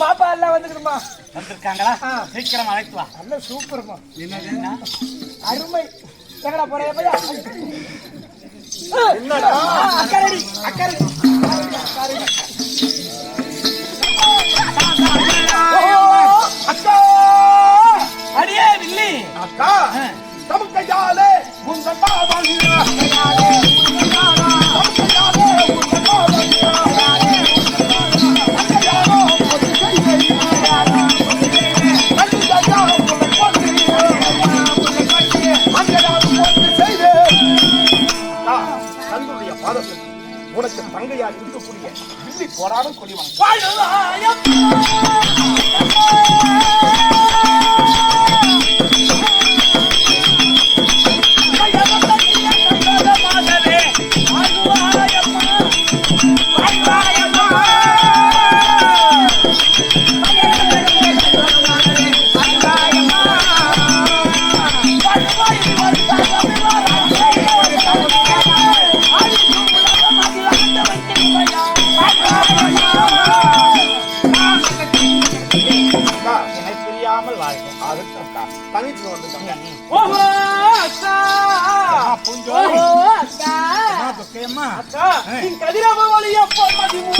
பாப்பா எல்லாம் வந்துக்கிடுமா வந்திருக்காங்களா. சீக்கிரம் அழைத்து வா. நல்ல சூப்பர்மா. என்னதுன்னா அருமை. எங்கடா போற? பையா என்னடா? அக்கறடி அக்கறடி அக்கறடி அக்கா அடியே வில்லி. அக்கா தமக்கையாலே உங்கள் பாவாங்க உனக்கு தங்கையால் இருக்கக்கூடிய வில்லி போராடும் கொடிவான். பூஞ்சோ அக்கா அக்கா நீ கதிரவொளி அப்போ மதிமு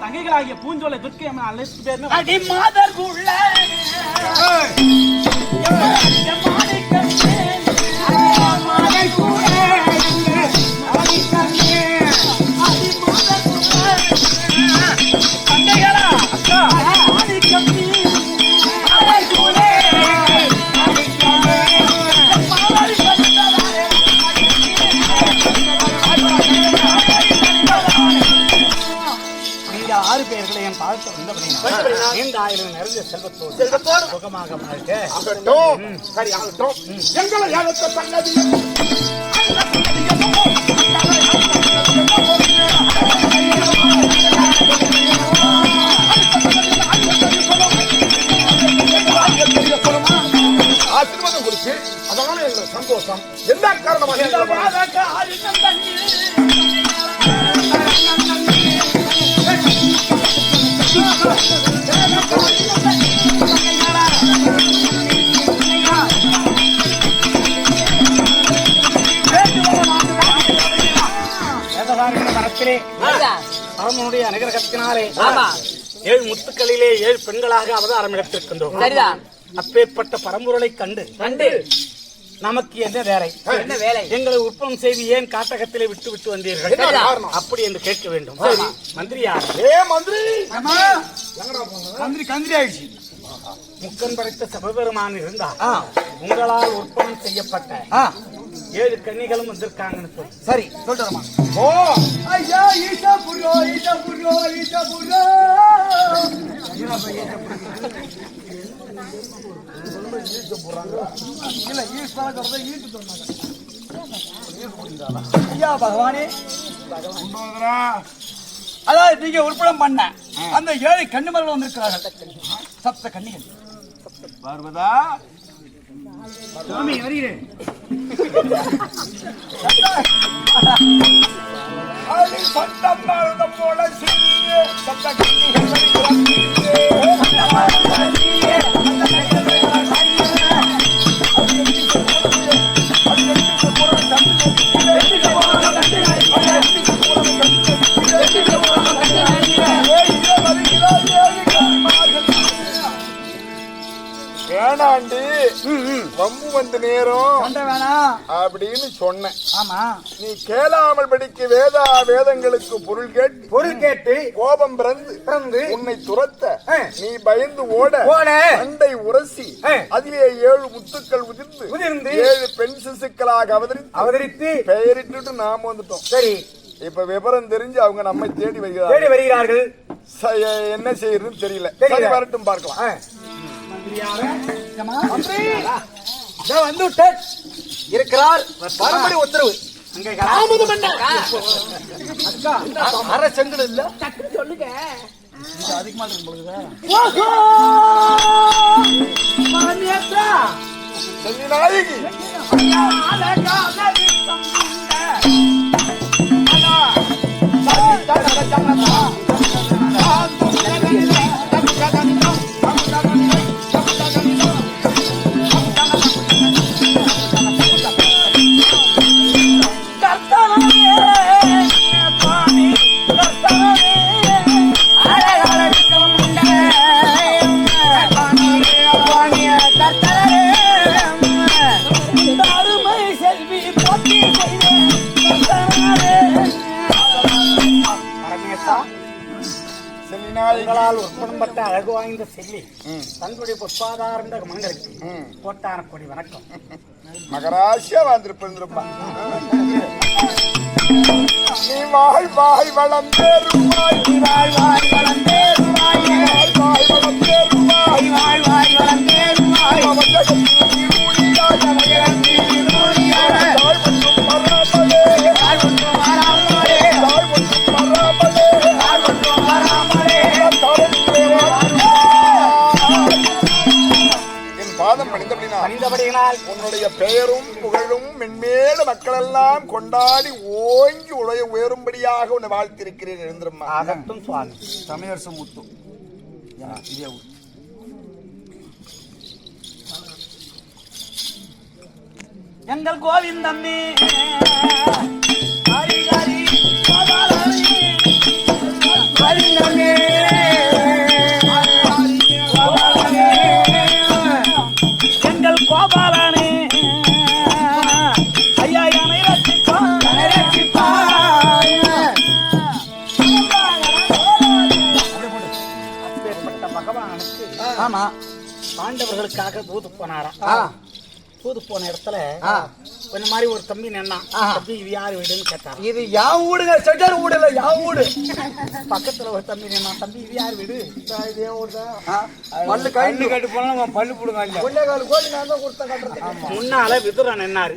தங்கைகளாகிய பூஞ்சோலை துர்க்கை அழைத்து பேர் அடி மாதர் உள்ள மாணிக்க நிறைந்த செல்வத்தோடு செல்வத்தோடு. சுகமாக வாழ்க. ஆகட்டும் சரி ஆகட்டும் எங்களை யாருக்கு தன்னதி ஆசீர்வாதம் கொடுத்து அதனால எங்களுக்கு சந்தோஷம். என்ன காரணமாக? அரமனுடைய அனுகிரகத்தினாலே ஏழு முத்துக்களிலே ஏழு பெண்களாக அவதாரம் எடுத்திருக்கின்றோம். சரிதான். அப்பேற்பட்ட பரம்பொருளை கண்டு கண்டு. நமக்கு என்ன வேலை? என்ன வேலை? எங்களை உற்பம் செய்து ஏன் காட்டகத்திலே விட்டு விட்டு வந்தீர்கள்? அப்படி என்று கேட்க வேண்டும். மந்திரியார். ஏ மந்திரி! கந்திரி கந்திரி ஆயிடுச்சு முக்கன் படைத்த சபபெருமான் இருந்தார். உங்களால் உற்பத்தி செய்யப்பட்ட ஏழு கன்னிகளும் வந்திருக்காங்கன்னு சொல்லி. சரி சொல்லிட்டு ஓ! ஐயா ஈசா புரியோ ஈசா புரியோ ஈசா இல்ல ஈட்டு சொன்னாங்க ஐயா பகவானே. அதாவது நீங்க உற்படம் பண்ண அந்த ஏழை கண்ணுமர்கள் வந்திருக்கிறார்கள். சப்த கன்னிகள். பார்வதா சாமி வருகிறேன் அடி போல சிறிய வேணாண்டி. வம்பு வந்த நேரம் அப்படின்னு சொன்னேன். ஆமா. நீ கேளாமல் படிக்க வேதா வேதங்களுக்கு பொருள் கேட்டு பொருள் கேட்டு கோபம் பிறந்து பிறந்து உன்னை துரத்த. நீ பயந்து ஓட ஓட. அண்டை உரசி. அதிலே ஏழு முத்துக்கள் உதிர்ந்து உதிர்ந்து. ஏழு பெண் சிசுக்களாக அவதரித்து அவதரித்து பெயரிட்டு நாம வந்துட்டோம். சரி. இப்ப விவரம் தெரிஞ்சு அவங்க நம்மை தேடி தேடி வருகிறார்கள். வருகிறார்கள் ச- என்ன செய்யறதுன்னு தெரியல. வரட்டும் பார்க்கலாம். வந்து. இருக்கிறார். மறுபடி உத்தரவு. அரை செங்கல் இல்ல? சொல்லுங்க. இது அதிகமா இருக்கும் பொழுது நாயகி உங்களால் உட்படப்பட்ட அழகு வாய்ந்த செல்லி. தன்னுடைய புஷ்பாதாரண்ட மங்களுக்கு ம். கோட்டான கொடி வணக்கம். மகராசியா வாழ்ந்திருப்பா நீ வாய் வாய் வளர்ந்தேருவாய் வாய் வாய் வளர்ந்தேருவாய் வாய் வாய் வளர்ந்தேருவாய் வாய். வாய் வளர்ந்தேருவாய் தாய் பணிந்தபடியினால் உன்னுடைய பெயரும் புகழும் மென்மேல மக்களெல்லாம் கொண்டாடி ஓங்கி உடைய உயரும்படியாக உன்னை வாழ்த்திருக்கிறேன் எழுந்திரம்மா ஆகட்டும் சுவாமி. தமிழரசு முத்து. இதே எங்கள் கோவிந்தம்மே ஹரி ஹரி. பாண்டவர்களுக்காக தூது போனாரா ஆ. தூது போன இடத்துல. இந்த மாதிரி ஒரு தம்பி நின்னா. தம்பி இது யார் வீடுன்னு கேட்டாராம். இது யான் வீடுங்க? செட்டர் வீடு இல்ல யான் வீடு? பக்கத்துல ஒரு தம்பி நின்னா தம்பி இது யார் வீடு? ஆ, பல்லு கண்ணு கட்டு போனா பல்லு போடுங்க கொள்ளைகால் கோழி நான் தான் கொடுத்த கட்டுறது முன்னால விதுரா நின்னாரு.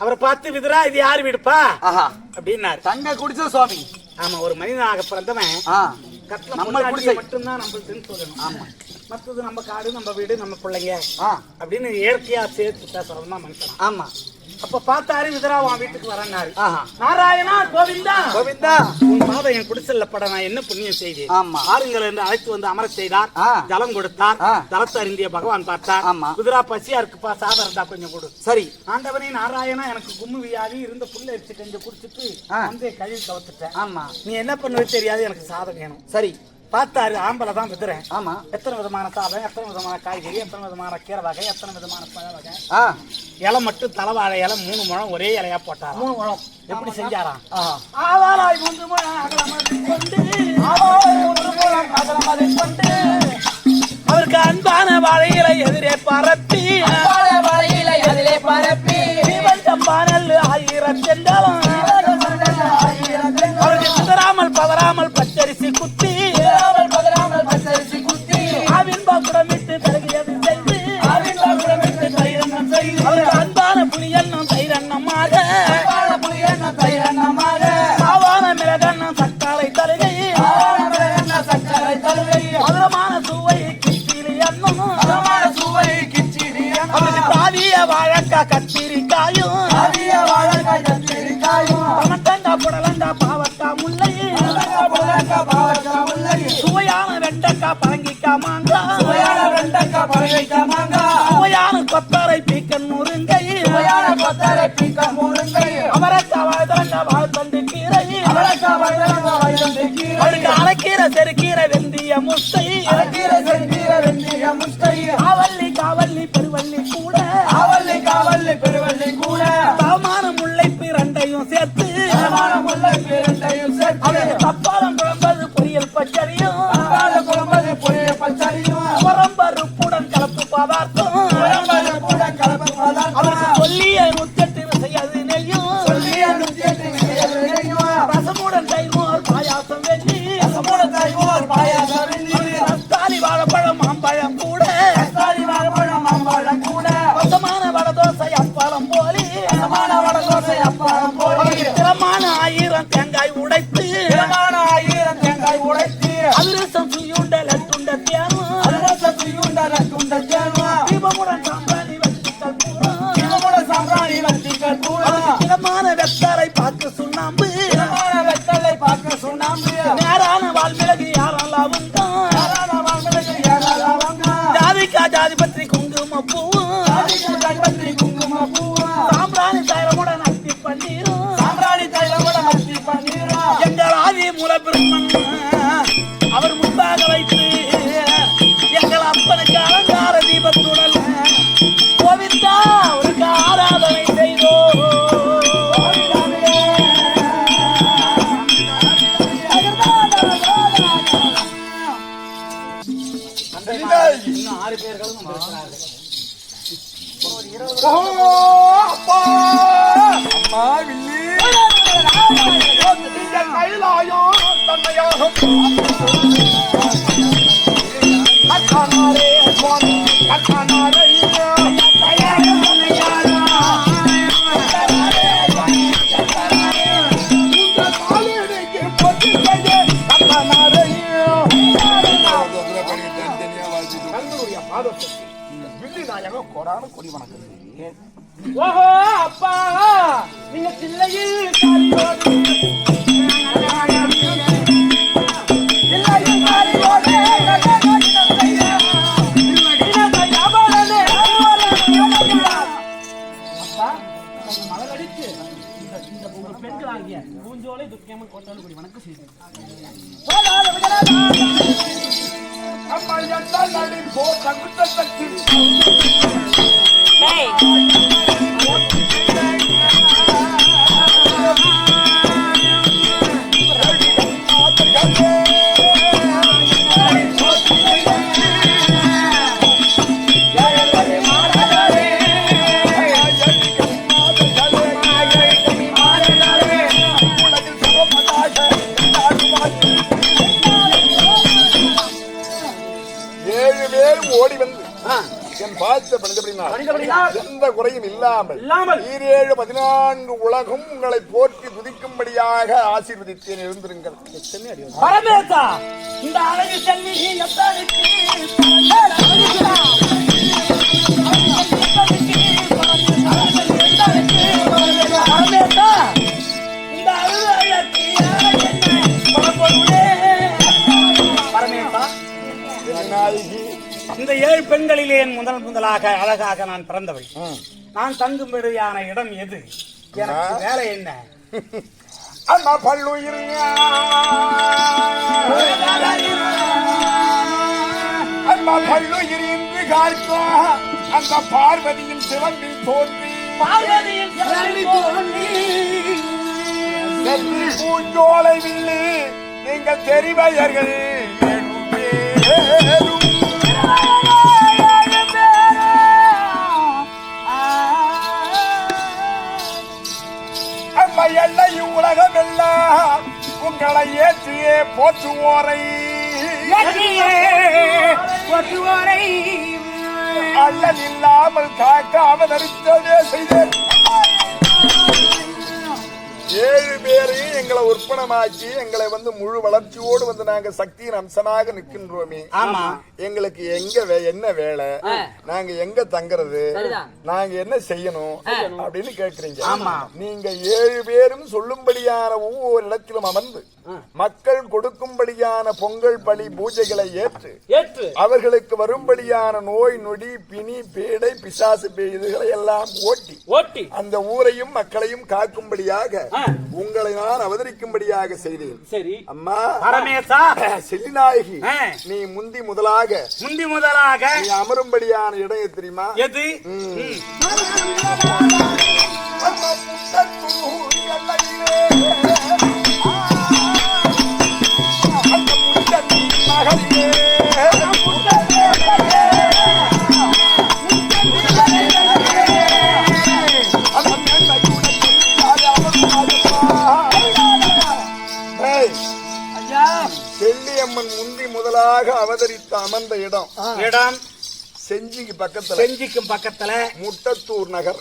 அவரை பார்த்து விதுரா இது யார் வீடுப்பா? ஆஹா. அப்படின்னாரு. தங்க குடிச்ச சுவாமி. ஆமா ஒரு மனிதனாக பிறந்தவன் கட்டில நம்ம நம்ம குடிசை. மட்டும்தான் நம்மளுக்குன்னு சொல்லணும். ஆமா. மத்தது நம்ம காடு நம்ம வீடு நம்ம பிள்ளைங்க ஆ. அப்படின்னு இயற்கையா சேர்த்து பேசுறவன் தான் மனுஷன். ஆமா. அப்ப பார்த்தாரு விதுரா உன் வீட்டுக்கு வரனாரு ஆஹா. நாராயணா கோவிந்தா. கோவிந்தா. உன் பாதை என் குடிசல்ல பட நான் என்ன புண்ணியம் செய்தேன் ஆமா. பாருங்கள் என்று அழைத்து வந்து அமரச் செய்தார். ஜலம் கொடுத்தார். ஜலத்தை அருந்திய பகவான் பார்த்தார். ஆமா. குதிரா பசியா இருக்குப்பா சாதம் இருந்தா கொஞ்சம் கொடு. சரி. ஆண்டவனே நாராயணா எனக்கு கும்மு வியாதி இருந்த புல்ல அரிச்சு கொஞ்சம் குடிச்சிட்டு. வந்து கழுவி கவத்துட்டேன். ஆமா. நீ என்ன பண்ணுவது தெரியாது எனக்கு சாதம் வேணும். சரி. பார்த்தாரு ஆம்பளை தான் விதுறேன் ஆமா. எத்தனை விதமான சாதம் எத்தனை விதமான காய்கறி எத்தனை விதமான கீரை வகை எத்தனை விதமான பழ வகை. ஆ. இலை மட்டும் தலைவாழை இலை மூணு முழம் ஒரே இலையா போட்டாராம். மூணு முழம். எப்படி செஞ்சாராம்? ஆஹா ஆவாளாய் மூன்று முழம் அவருக்கு அன்பான வாழைகளை எதிரே பரப்பி அதிலே பரப்பி. சிவன் சம்பானல் ஆயிரம் செண்டாலும் அவருக்கு சிதறாமல் பதறாமல் பச்சரிசி குத்தி 어, 박으라며 அவருக்கு அரைக்கீரை செருக்கீரை வெந்திய முட்டை அரைக்கீரை செங்கீரை வெந்தய முட்டை ஓ, அப்பா! அம்மா சுவாமி கொடான கொடி வணக்கம் ஓஹோ அப்பா! நீங்க சில்லையில் எந்த குறையும் இல்லாமல். ஈரேழு பதினான்கு உலகம் உங்களை போற்றி துதிக்கும்படியாக ஆசீர்வதித்தேன். எழுந்திருங்கள். இந்த அழகு இந்த ஏழு பெண்களிலே என் முதல் முதலாக அழகாக நான் பிறந்தவள். நான் தங்கும்படியான இடம் எது? எனக்கு வேலை என்ன? அம்மா பல்லுயிர் அம்மா பல்லுயிர் இன்று காய்க்கோ அந்த பார்வதியின் சிவந்தில் தோன்றி. பார்வதியின் தோன்றி. பூஞ்சோலை வில்லி. நீங்கள் தெரிவையர்கள் எல்லை உலகம் எல்லாம் உங்களை ஏற்றியே போற்றுவோரை. அல்லல் இல்லாமல் காக்க அவதரித்ததே செய்தேன். எங்களை உற்பணமாக்கி எங்களை வந்து முழு வளர்ச்சியோடு வந்து நாங்க சக்தியின் அம்சமாக நிற்கின்றோமே. ஆமா. எங்களுக்கு எங்க என்ன வேலை? நாங்க எங்க தங்குறது? நாங்க என்ன செய்யணும்? அப்படின்னு கேக்குறீங்க. நீங்க ஏழு பேரும் சொல்லும்படியான ஒவ்வொரு இடத்திலும் அமர்ந்து மக்கள் கொடுக்கும்படியான பொங்கல் பலி பூஜைகளை ஏற்று ஏற்று. அவர்களுக்கு வரும்படியான நோய் நொடி பிணி பேடை பிசாசு இதுகளை எல்லாம் ஓட்டி ஓட்டி. அந்த ஊரையும் மக்களையும் காக்கும்படியாக உங்களை நான் அவதரிக்கும்படியாக செய்தேன். சரி. அம்மா பரமேசா. செல்லிநாயகி. நீ முந்தி முதலாக முந்தி முதலாக. நீ அமரும்படியான இடம் தெரியுமா? எது? ம். அந்த அவதரித்த அமர்ந்த இடம். இடம் செஞ்சிக்கு பக்கத்துல. செஞ்சிக்கும் பக்கத்துல முட்டத்தூர் நகர்.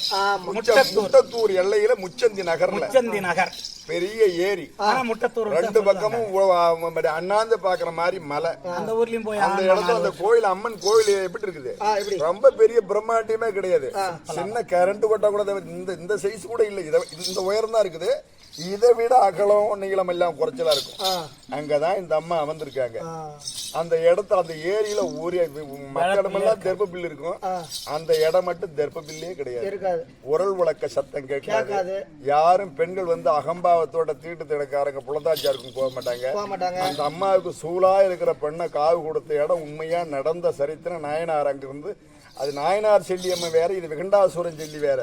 முட்டத்தூர். எல்லையில முச்சந்தி நகர்ல. முச்சந்தி நகர். பெரிய ஏரி. முட்டத்தூர் ரெண்டு பக்கமும் அண்ணாந்து பாக்குற மாதிரி மலை. அந்த ஊர்லயும் போய் அந்த இடத்துல அந்த கோயில் அம்மன் கோயில் எப்படி இருக்குது? ரொம்ப பெரிய பிரம்மாண்டமே கிடையாது. சின்ன கரண்ட் கொட்டா கூட இந்த இந்த சைஸ் கூட இல்ல. இந்த உயரம் தான் இருக்குது. இதை விட அகலம் நீளம் எல்லாம் குறைச்சலா இருக்கும். அங்கதான் இந்த அம்மா அமர்ந்திருக்காங்க. அந்த இடத்துல அந்த ஏரியில ஊரே மக்களிடமெல்லாம் தெர்ப்ப பில் இருக்கும். அந்த இடம் மட்டும் தெர்ப்ப பில்லே கிடையாது. உரல் விளக்க சத்தம் கேட்காது. யாரும் பெண்கள் வந்து அகம்பாவத்தோட தீட்டு திடக்காரங்க புலந்தாச்சாருக்கும் போக மாட்டாங்க. போக மாட்டாங்க. அந்த அம்மாவுக்கு சூளா இருக்கிற பெண்ணை காவு கொடுத்த இடம் உண்மையா நடந்த சரித்திரம் நாயனார் அங்க இருந்து அது நாயனார் செல்லி அம்மா வேற இது விகண்டாசுரன் செல்லி வேற.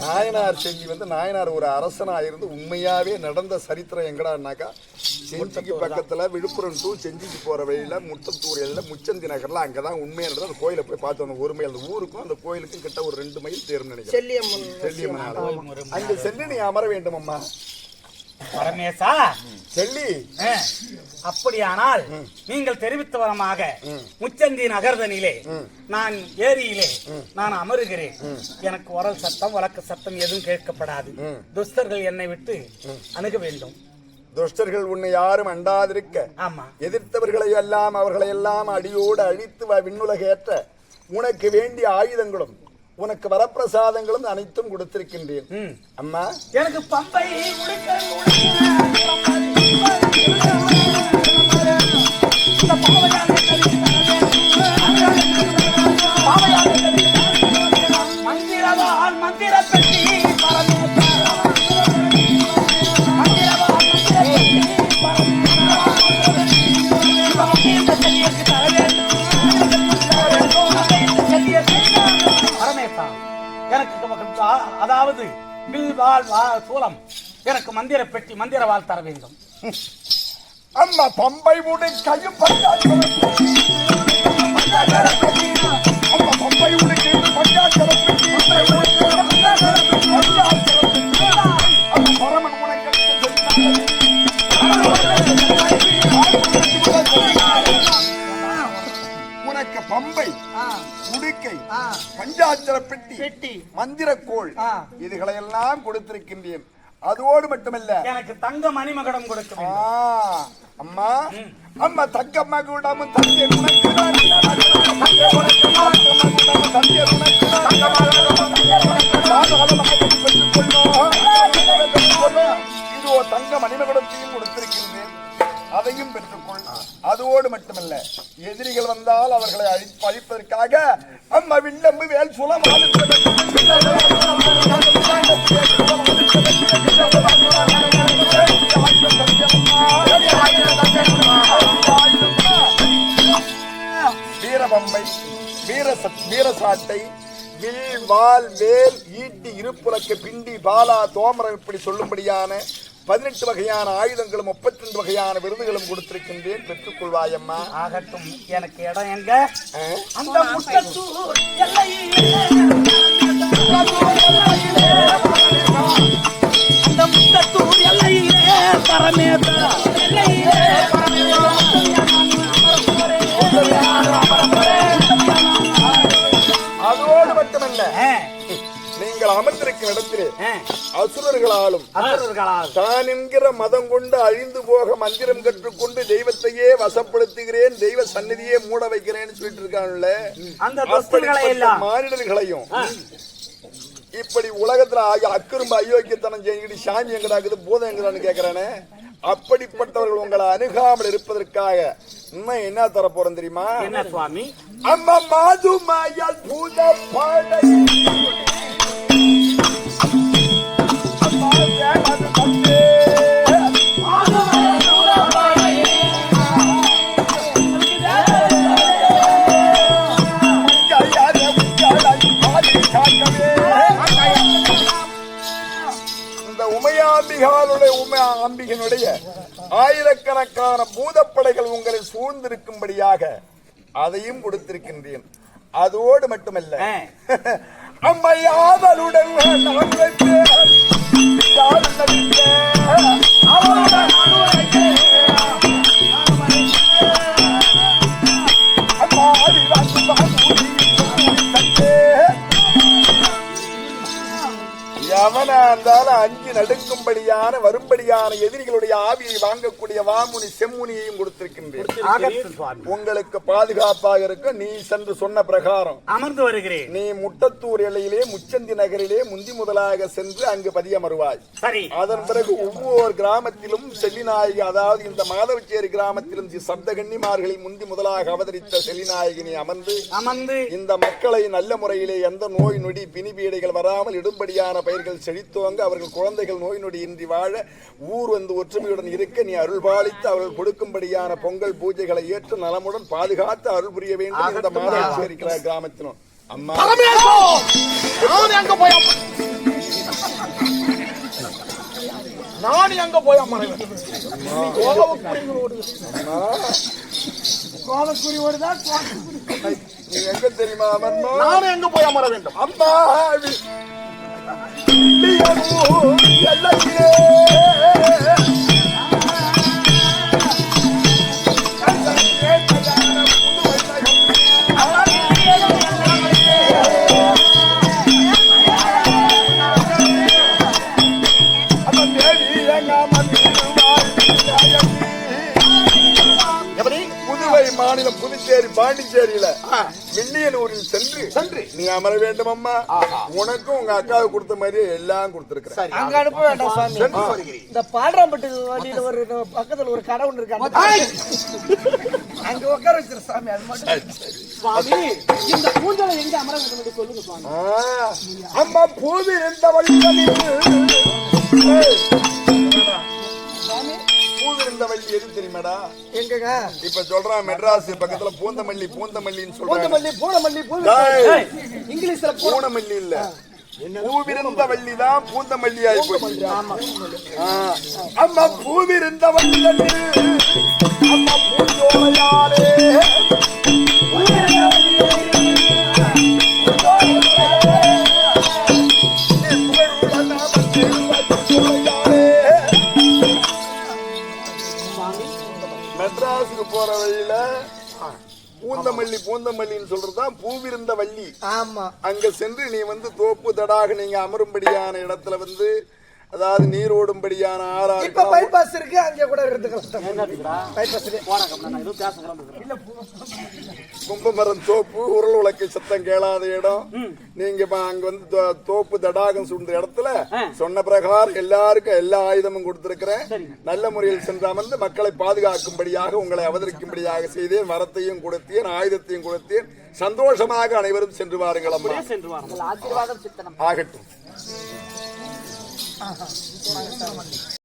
நாயனார் செல்லி வந்து நாயனார் ஒரு அரசனா இருந்து உண்மையாவே நடந்த சரித்திரம் எங்கடான்னாக்கா செஞ்சிக்கு பக்கத்துல விழுப்புரம் டு செஞ்சிக்கு போற வழியில முட்டத்தூர் எல்ல முச்சந்தி நகர்ல அங்கதான் உண்மையா நடந்தது அந்த கோயிலை போய் பார்த்து வந்தோம் ஒரு மைல் அந்த ஊருக்கும் அந்த கோயிலுக்கும் கிட்ட ஒரு ரெண்டு மைல் தேர்வு நினைக்கிறேன். செல்லியம்மன். செல்லியம்மன் அங்க செல்லி நீ அமர வேண்டும் அம்மா பரமேசா செல்லி. அப்படியானால் நீங்கள் தெரிவித்த வரமாக முச்சந்தி நகர்தனிலே நான் ஏரியிலே நான் அமருகிறேன். எனக்கு உரல் சத்தம் வழக்கு சத்தம் எதுவும் கேட்கப்படாது. துஸ்தர்கள் என்னை விட்டு அணுக வேண்டும். துஷ்டர்கள் உன்னை யாரும் அண்டாதிருக்க. ஆமா. எதிர்த்தவர்களை எல்லாம் அவர்களை எல்லாம் அடியோடு அழித்து விண்ணுலகேற்ற உனக்கு வேண்டிய ஆயுதங்களும் உனக்கு வரப்பிரசாதங்களும் அனைத்தும் கொடுத்திருக்கின்றேன். அம்மா. எனக்கு பம்பை வாழ் சூலம். எனக்கு மந்திர பெட்டி மந்திர வாழ் தர வேண்டும். அம்மா பம்பை உடை கையும் பஞ்சாட்சரம் அம்மா பம்பை உடை கையும் பம்பை உடுக்கை பஞ்சாட்சர பெட்டி பெட்டி. மந்திரக்கோள். இதுகளை எல்லாம் கொடுத்திருக்கின்றேன் அதோடு மட்டுமல்ல எனக்கு தங்க மணிமகடம் கொடுக்க அம்மா அம்மா தக்க மகுடமும் தந்தை உனக்கு. தந்தை உனக்கு தங்க மணிமகுடத்தையும் கொடுத்திருக்கின்றேன் அதையும் பெற்றுக்கொள் அதோடு மட்டுமல்ல எதிரிகள் வந்தால் அவர்களை அழி- அழிப்பதற்காக அம்மா வில்லம்பு வேல் சுலம் வீரபம்பை வீரசாட்டை வில் வால் வேல் ஈட்டி இருப்புலக்க பிண்டி பாலா தோமரம் இப்படி சொல்லும்படியான பதினெட்டு வகையான ஆயுதங்களும் முப்பத்தி ரெண்டு வகையான விருதுகளும் கொடுத்திருக்கின்றேன். பெற்றுக்கொள்வாயம்மா. ஆகட்டும். எனக்கு இடம் எங்க? அந்த முட்டத்தூர் எல்லையிலே அந்த முட்டத்தூர் எல்லையிலே பரமேசா எல்லையிலே அதோடு அமர்ந்திருக்கும் இடத்திலே அசுரர்களாலும் அசுரர்களால். தான் என்கிற மதம் கொண்டு அழிந்து போக மந்திரம் கற்றுக்கொண்டு தெய்வத்தையே வசப்படுத்துகிறேன் தெய்வ சந்நிதியே மூட வைக்கிறேன்னு சொல்லிட்டு இருக்காங்கல்ல அந்த மானிடர்களையும் இப்படி உலகத்துல அக்கிரும்ப அயோக்கியத்தனம் செஞ்சுட்டு சாமி எங்கடாக்குது பூதம் எங்கடான்னு கேக்குறானே? அப்படிப்பட்டவர்கள் உங்களை அணுகாமல் இருப்பதற்காக இன்னும் என்ன தர போறோம் தெரியுமா? என்ன சுவாமி? அம்மா மாது மாயால் பூத பாடை. உமையாம்பிகாலுடைய உமை அம்பிகனுடைய ஆயிரக்கணக்கான பூதப்படைகள் உங்களை சூழ்ந்திருக்கும்படியாக அதையும் கொடுத்திருக்கின்றேன் அதோடு மட்டுமல்ல ஆ. அம்மை நடுங்கும்படியான வரும்படியான எதிரிகளுடைய ஆவியை வாங்கக்கூடிய வாமுனி செம்முனியையும் கொடுத்திருக்கின்றேன். உங்களுக்கு பாதுகாப்பாக இருக்க நீ சென்று சொன்ன பிரகாரம். அமர்ந்து வருகிறேன். நீ முட்டத்தூர் எல்லையிலே முச்சந்தி நகரிலே முந்தி முதலாக சென்று அங்கு பதியமருவாய் சரி. அதன் பிறகு ஒவ்வொரு கிராமத்திலும் செல்லிநாயகி அதாவது இந்த மாதவச்சேரி கிராமத்திலும் தி சப்தகன்னிமார்களில் முந்தி முதலாக அவதரித்த செல்லிநாயகினி அமர்ந்து அமர்ந்து இந்த மக்களை நல்ல முறையிலே எந்த நோய் நொடி பிணிபீடைகள் வராமல் இடும்படியான பயிர்கள் செழித்துவங்க அவர்கள் குழந்தைகள் நோய் நொடி இன்றி வாழ ஊர் வந்து ஒற்றுமையுடன் இருக்க நீ அருள் பாலித்து அவர்கள் கொடுக்கும்படியான பொங்கல் பூஜைகளை ஏற்று நலமுடன் பாதுகாத்து அருள் புரிய வேண்டும் இந்த கிராமத்தினும் அம்மா. நான் எங்க போய் அம்ம- நான் எங்க போய் அம்மனை கோவக்குறி ஓடுதா நீ எங்க தெரியுமா அமர்ந்தோம் நான் எங்க போய் அமர வேண்டும்? அம்மா மாநிலம் புதுச்சேரி பாண்டிச்சேரியில. வில்லியனூரில் சென்று சென்று. நீ அமர வேண்டும் அம்மா உனக்கும் உங்க அக்காவுக்கு கொடுத்த மாதிரியே எல்லாம் கொடுத்திருக்கிறேன். சரி அங்க அனுப்ப வேண்டாம் வருகிறேன் இந்த பாடுறாம்பட்டு வண்டியில ஒரு பக்கத்துல ஒரு கடை ஒண்ணு இருக்கு அங்க உட்கார வச்சிரு சாமி அது மட்டும் சுவாமி இந்த பூஞ்சலை எங்க அமர வேண்டும் சொல்லுங்க சுவாமி. அம்மா பூவி வழிகளில் சுவாமி வழி எது தெரியுமாடா? எங்கங்க? இப்ப சொல்றான் மெட்ராஸ் பக்கத்துல பூந்தமல்லி பூந்தமல்லின்னு சொல்றாங்க. பூந்தமல்லி பூனமல்லி பூ டேய், இங்கிலீஷ்ல பூ பூனமல்லி இல்ல. பூவிருந்த வள்ளி தான் பூந்தமல்லி ஆகி போச்சு. ஆ, அம்மா பூவிருந்த வள்ளி அம்மா பூஞ்சோலையாலே போற வழியில பூந்தமல்லி பூந்தமல்லின்னு சொல்றதுதான் பூவிருந்த வள்ளி. ஆமா. அங்க சென்று நீ வந்து தோப்பு தடாக நீங்க அமரும்படியான இடத்துல வந்து அதாவது நீர் ஓடும்படியான ஆறா இப்ப பைபாஸ் இருக்கு அங்க கூட இருந்துக்கலாம் பைபாஸ் கும்பமரம் தோப்பு உருள் உலக்கை சத்தம் கேளாத இடம். நீங்க அங்க வந்து தோ- தோப்பு தடாகம் சூழ்ந்த இடத்துல சொன்ன பிரகாரம் எல்லாருக்கும் எல்லா ஆயுதமும் கொடுத்திருக்கிறேன். நல்ல முறையில் சென்று அமர்ந்து மக்களை பாதுகாக்கும்படியாக உங்களை அவதரிக்கும்படியாக செய்தேன். வரத்தையும் கொடுத்தேன் ஆயுதத்தையும் கொடுத்தேன். சந்தோஷமாக அனைவரும் சென்று வாருங்கள் அம்மா. சென்று